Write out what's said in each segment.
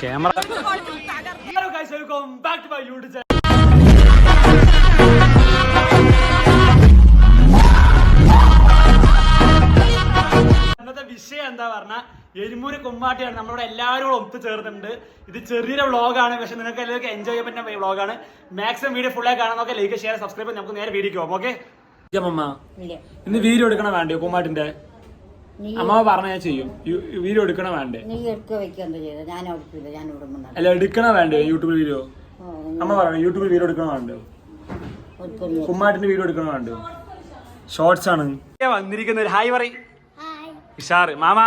Camera back to my YouTube വിഷയം എന്താ പറഞ്ഞാൽ എരുമൂര് കുമ്മാട്ടിയാണ് നമ്മളോട് എല്ലാവരും ഒത്തു ചേർന്നുണ്ട് ഇത് ചെറിയൊരു വ്ളോഗാണ് പക്ഷെ നിങ്ങൾക്ക് എല്ലാവർക്കും എൻജോയ് ചെയ്യാൻ പറ്റുന്ന വ്ളോഗാണ് മാക്സിമം വീഡിയോ ഫുള്ളായി കാണാൻ നോക്കാം ലൈക്ക് ഷെയർ സബ്സ്ക്രൈബ് നമുക്ക് നേരെ വീഡിയോക്ക് പോകാം ഓക്കെ അമ്മ ഇന്ന് വീഡിയോ എടുക്കണ വേണ്ടേ കുമ്മാട്ടിന്റെ നീ അമ്മ പറഞ്ഞ ഞാൻ ചെയ്യും. വീഡിയോ എടുക്കണ വേണ്ടേ? അല്ല എടുക്കണ വേണ്ടേ യൂട്യൂബിൽ വീഡിയോ അമ്മ പറഞ്ഞു യൂട്യൂബിൽ വീഡിയോ എടുക്കണ വേണ്ടോ? കുമ്മാട്ടിന്റെ വീഡിയോ എടുക്കണ വേണ്ടോ? ഷോർട്സ് ആണ്. വന്നിരിക്കുന്ന ഒരു ഹായ് പറയും. ഇഷാറ് മാമ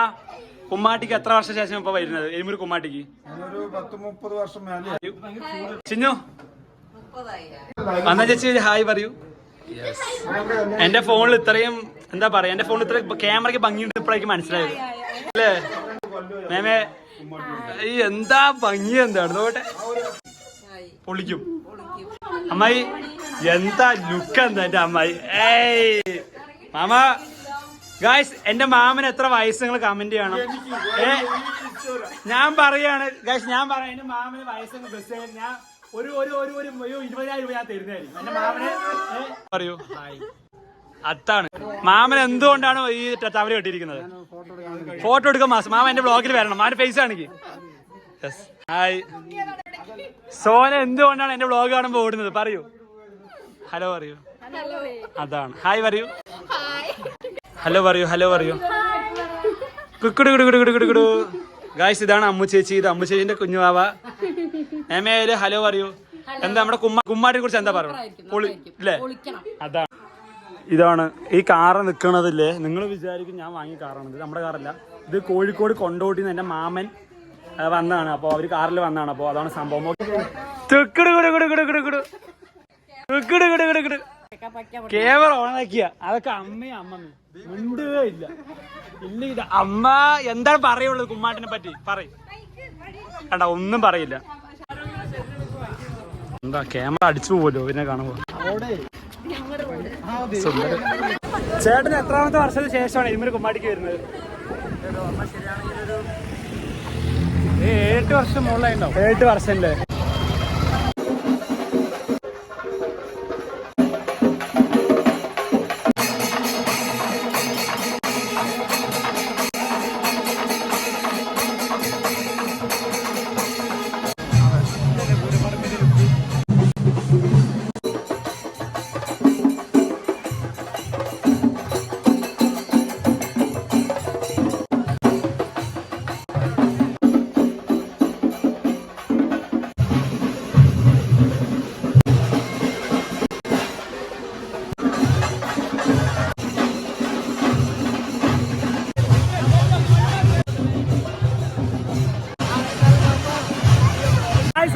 കുമ്മാട്ടിക്ക് എത്ര വർഷം ശേഷം ഇപ്പൊ വരുന്നത്? എരുമൂർ കുമ്മാട്ടിക്ക് വർഷം വന്ന ചേച്ചി ഹായ് പറയൂ. എന്റെ ഫോണിൽ ഇത്രയും എന്താ പറയാ എന്റെ ഫോണിൽ ഇത്രയും ക്യാമറയ്ക്ക് ഭംഗിയുണ്ട് ഇപ്പോഴേക്ക് മനസ്സിലായത്. അല്ലേ? മേമേ ഈ എന്താ ഭംഗി എന്താണ് നോട്ടെ പൊളിക്കും. അമ്മായി എന്താ ലുക്ക് എന്താ എന്റെ അമ്മായി? ഏയ്! മാമ ഗായ്സ് എന്റെ മാമന് എത്ര വയസ്സ് നിങ്ങൾ കമന്റ് ചെയ്യണം. ഏ? ഞാൻ പറയാണ് ഗായ്സ് ഞാൻ പറയാം എന്റെ മാമന് വയസ്സ് ബസ് ഞാൻ ഒരു ഒരു ഒരു ഒരു ഒരു ഇരുപതിനായിരം രൂപ ഞാൻ തരുന്നതായിരിക്കും. എന്റെ മാമന് പറയൂ. അത്താണ്. മാമൻ എന്തുകൊണ്ടാണ് ഈ തവല കെട്ടിയിരിക്കുന്നത്? ഫോട്ടോ എടുക്കാൻ മാസം. മാമ എന്റെ ബ്ലോഗിൽ വരണം. മാമന്റെ ഫേസ് ആണെങ്കിൽ യെസ് ഹായ് സോന എന്തുകൊണ്ടാണ് എന്റെ ബ്ലോഗ് കാണുമ്പോൾ ഓടുന്നത്? പറയൂ. ഹലോ പറയൂ. അതാണ്. ഹായ് പറയൂ. ഹലോ പറയൂ. ഹലോ പറയൂ. കുക്കുടു കുടു കുടു കുടു കുടു കുടു ഗായ്സ് ഇതാണ് അമ്മു ചേച്ചി. ഇത് അമ്മു ചേച്ചിന്റെ കുഞ്ഞുവാവ ഏമേൽ ഹലോ പറയൂ. എന്താ നമ്മുടെ കുമ്മ കുമ്മാട്ടിനെ കുറിച്ച് എന്താ പറയുക പൊളി അല്ലേ അതാണ് ഇതാണ് ഈ കാറ് നിൽക്കണതില്ലേ നിങ്ങൾ വിചാരിക്കും ഞാൻ വാങ്ങിയ കാറാണ് നമ്മുടെ കാറല്ല. ഇത് കോഴിക്കോട് കൊണ്ടോട്ടി എന്റെ മാമൻ വന്നാണ്. വന്നതാണ് അപ്പോൾ അവർ കാറിൽ വന്നാണ്. അപ്പോൾ അതാണ് സംഭവം. ഓണാക്കിയ. അതൊക്കെ അമ്മയും അമ്മമ്മയും. മിണ്ടുകേ ഇല്ല. ഇല്ല ഇത് അമ്മ എന്താണ് പറയുള്ളത് കുമ്മാട്ടിനെ പറ്റി? പറയും. കണ്ട ഒന്നും പറയില്ല. എന്താ ക്യാമറ അടിച്ചു പോവല്ലോ പിന്നെ കാണുമ്പോ? ചേട്ടന് എത്രാമത്തെ വർഷത്തിന് ശേഷമാണ് ഇരുമൊരു കുമ്മാടിക്ക് വരുന്നത്? ഏഴ് വർഷം മുകളിലായിട്ടുണ്ടാവും. ഏഴ് വർഷം അല്ലേ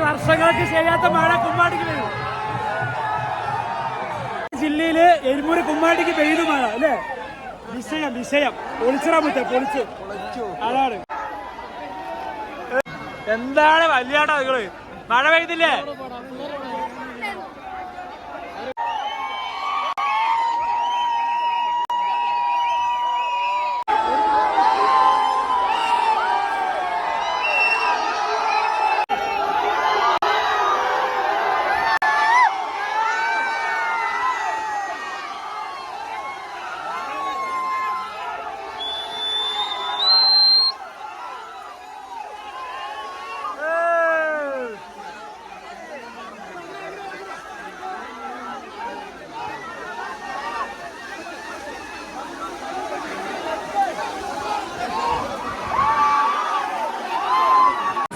വർഷങ്ങൾക്ക് ചെയ്യാത്ത മഴ കുമ്മാട്ടിക്ക് പെയ്തു. ജില്ലയിൽ എരുമൂര് കുമ്മാട്ടിക്ക് പെയ്തു മഴ അല്ലേ? വിഷയം വിഷയം. പൊളിച്ചിടാൻ മുട്ട പൊളിച്ചു. അതാണ്. എന്താണ് വലിയാട്ടോ നിങ്ങൾ? മഴ പെയ്തില്ലേ?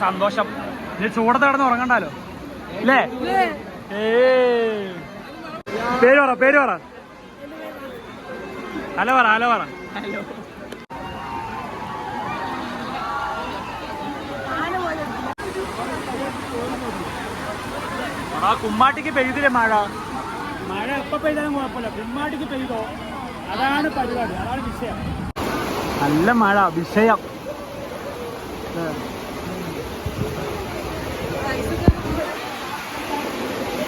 സന്തോഷം. ഇനി ചൂടത്ത് കിടന്ന് ഉറങ്ങണ്ടല്ലോ അല്ലേ പേര് പറ പേര് പറ. ഹലോ പറ ഹലോ പറ. ആ കുമ്മാട്ടിക്ക് പെയ്തില്ലേ മഴ? മഴ എപ്പോ പെയ്താലും കുഴപ്പമില്ല. കുമ്മാട്ടിക്ക് പെയ്തോ? അതാണ് പരിപാടി അതാണ് വിഷയം. നല്ല മഴ വിഷയം.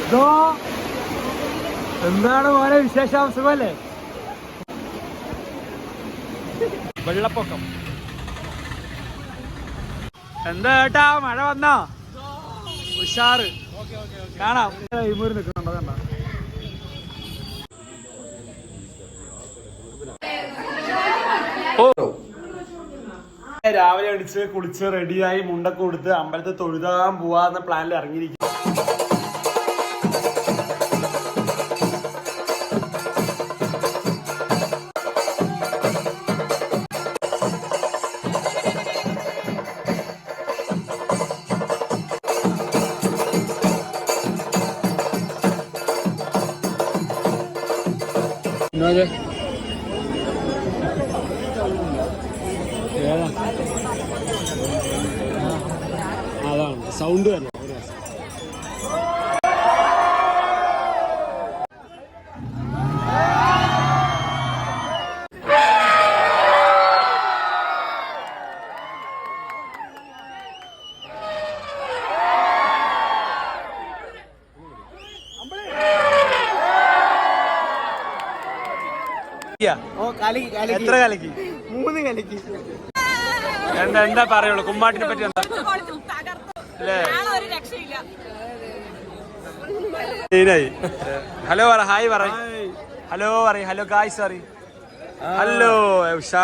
ഇതോ എന്താണ് മോനെ വിശേഷം? സുഖമല്ലേ വെള്ളപ്പൊക്കം. എന്താ ഏട്ടാ മഴ വന്നോ? ഉഷാറ്. കാണാം നിൽക്കുന്നുണ്ടോ കണ്ട? രാവിലെ അടിച്ച് കുളിച്ച് റെഡിയായി മുണ്ടൊക്കെ കൊടുത്ത് അമ്പലത്തിൽ തൊഴുതാൻ പോവാന്ന പ്ലാനിൽ ഇറങ്ങിയിരിക്കും അതാണ്. സൗണ്ട് തന്നെ. എത്ര കലക്കി? മൂന്ന് കലക്കി. എന്താ എന്താ പറയുള്ളൂ? കുമ്മാട്ടിനെ പറ്റി എന്താ? അല്ലേ? മെയിനായി ഹലോ പറ ഹായ് പറ. ഹലോ പറ hello guys sorry hello Usha